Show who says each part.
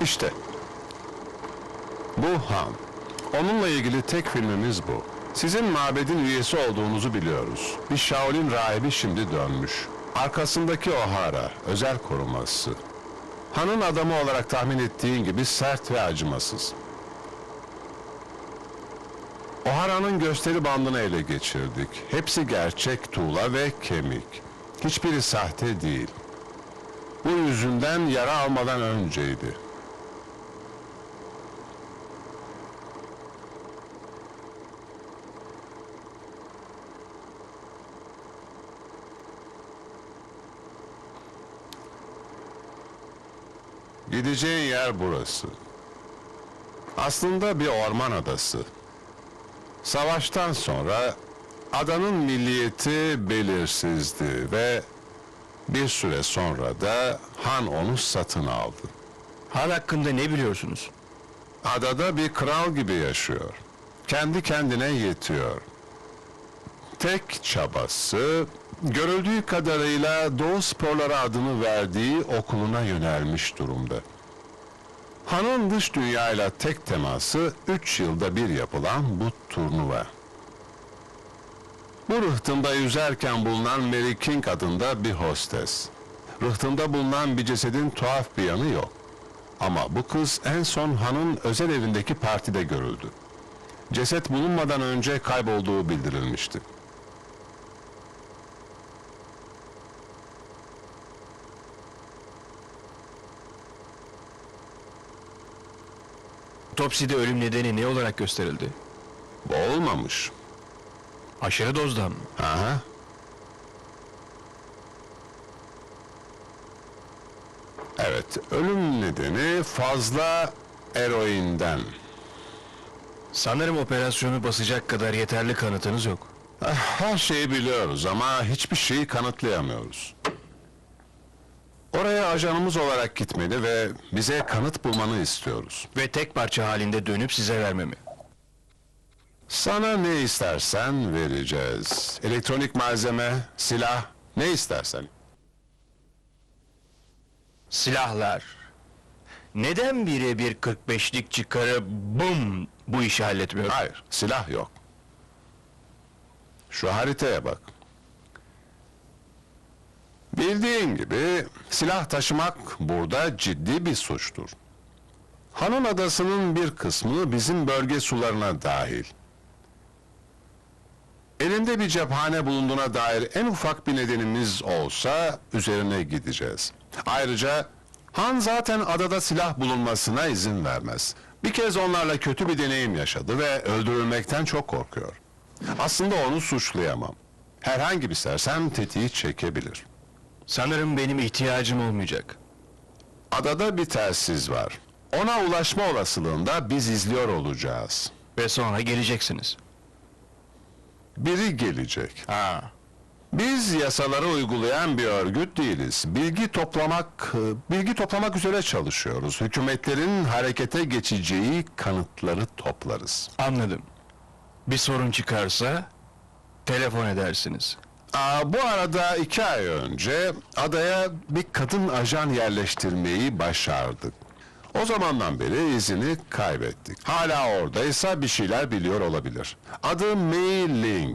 Speaker 1: İşte. Bu Han. Onunla ilgili tek filmimiz bu. Sizin mabedin üyesi olduğunuzu biliyoruz. Bir Shaolin rahibi şimdi dönmüş. Arkasındaki O'Hara, özel koruması. Han'ın adamı olarak tahmin ettiğin gibi sert ve acımasız. O'Hara'nın gösteri bandını ele geçirdik. Hepsi gerçek tuğla ve kemik. Hiçbiri sahte değil. Bu yüzünden yara almadan önceydi. Gideceğin yer burası. Aslında bir orman adası. Savaştan sonra adanın milliyeti belirsizdi ve bir süre sonra da Han onu satın aldı.
Speaker 2: Han hakkında ne biliyorsunuz?
Speaker 1: Adada bir kral gibi yaşıyor. Kendi kendine yetiyor. Tek çabası görüldüğü kadarıyla Doğu Sporları adını verdiği okuluna yönelmiş durumda. Han'ın dış dünyayla tek teması üç yılda bir yapılan bu turnuva. Bu rıhtımda yüzerken bulunan Mary King adında bir hostes. Rıhtımda bulunan bir cesedin tuhaf bir yanı yok. Ama bu kız en son Han'ın özel evindeki partide görüldü. Ceset bulunmadan önce kaybolduğu bildirilmişti.
Speaker 2: Otopside ölüm nedeni ne olarak gösterildi?
Speaker 1: Boğulmamış.
Speaker 2: Aşırı dozdan mı?
Speaker 1: Aha. Evet, ölüm nedeni fazla eroinden.
Speaker 2: Sanırım operasyonu basacak kadar yeterli kanıtınız yok.
Speaker 1: Her şeyi biliyoruz ama hiçbir şeyi kanıtlayamıyoruz. Oraya ajanımız olarak gitmeli ve bize kanıt bulmanı istiyoruz.
Speaker 2: Ve tek parça halinde dönüp size vermemi.
Speaker 1: Sana ne istersen vereceğiz. Elektronik malzeme, silah, ne istersen.
Speaker 2: Silahlar. Neden birebir 45'lik çıkarıp bum bu işi halletmiyor?
Speaker 1: Hayır, silah yok. Şu haritaya bak. Bildiğin gibi silah taşımak burada ciddi bir suçtur. Hanın adasının bir kısmı bizim bölge sularına dahil. Elinde bir cephane bulunduğuna dair en ufak bir nedenimiz olsa üzerine gideceğiz. Ayrıca Han zaten adada silah bulunmasına izin vermez. Bir kez onlarla kötü bir deneyim yaşadı ve öldürülmekten çok korkuyor. Aslında onu suçlayamam. Herhangi bir sersem tetiği çekebilir.
Speaker 2: Sanırım benim ihtiyacım olmayacak.
Speaker 1: Adada bir telsiz var. Ona ulaşma olasılığında biz izliyor olacağız.
Speaker 2: Ve sonra geleceksiniz.
Speaker 1: Biri gelecek.
Speaker 2: Ha.
Speaker 1: Biz yasaları uygulayan bir örgüt değiliz. Bilgi toplamak, bilgi toplamak üzere çalışıyoruz. Hükümetlerin harekete geçeceği kanıtları toplarız.
Speaker 2: Anladım. Bir sorun çıkarsa telefon edersiniz.
Speaker 1: Aa, bu arada iki ay önce adaya bir kadın ajan yerleştirmeyi başardık. O zamandan beri izini kaybettik. Hala oradaysa bir şeyler biliyor olabilir. Adı Mei Ling.